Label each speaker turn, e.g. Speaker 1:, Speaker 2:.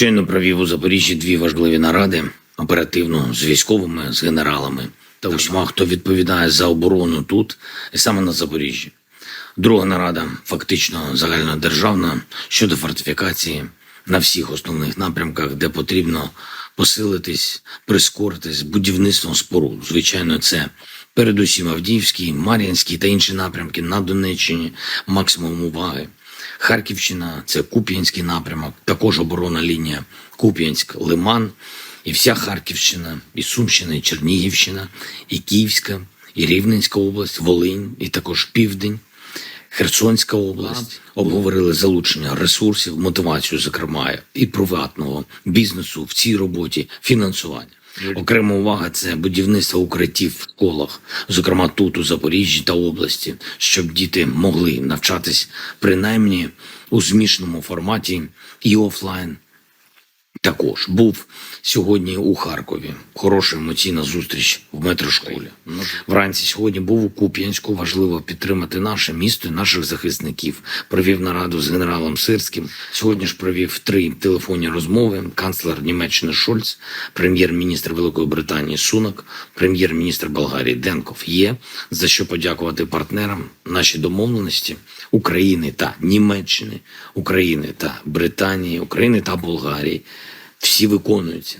Speaker 1: Щойно провів у Запоріжжі дві важливі наради оперативно з військовими, з генералами та усіма, хто відповідає за оборону тут і саме на Запоріжжі. Друга нарада, фактично загальнодержавна, щодо фортифікації на всіх основних напрямках, де потрібно посилитись, прискоритись будівництвом споруд. Звичайно, це передусім Авдіївський, Мар'їнський та інші напрямки на Донеччині, максимум уваги. Харківщина це Куп'янський напрямок, також оборонна лінія Куп'янськ, Лиман, і вся Харківщина, і Сумщина, і Чернігівщина, і Київська, і Рівненська область, Волинь, і також Південь. Херсонська область обговорили залучення ресурсів, мотивацію, зокрема, і приватного бізнесу в цій роботі, фінансування. Окрема увага це будівництво укриттів в школах, зокрема тут, у Запоріжжі та області, щоб діти могли навчатись принаймні у змішаному форматі і офлайн. Також був сьогодні у Харкові. Хороша емоційна зустріч в метрошколі. Вранці сьогодні був у Куп'янську. Важливо підтримати наше місто і наших захисників. Провів нараду з генералом Сирським. Сьогодні ж провів три телефонні розмови. Канцлер Німеччини Шольц, прем'єр-міністр Великої Британії Сунак, прем'єр-міністр Болгарії Денков. Є за що подякувати партнерам. Наші домовленості України та Німеччини, України та Британії, України та Болгарії всі виконуються.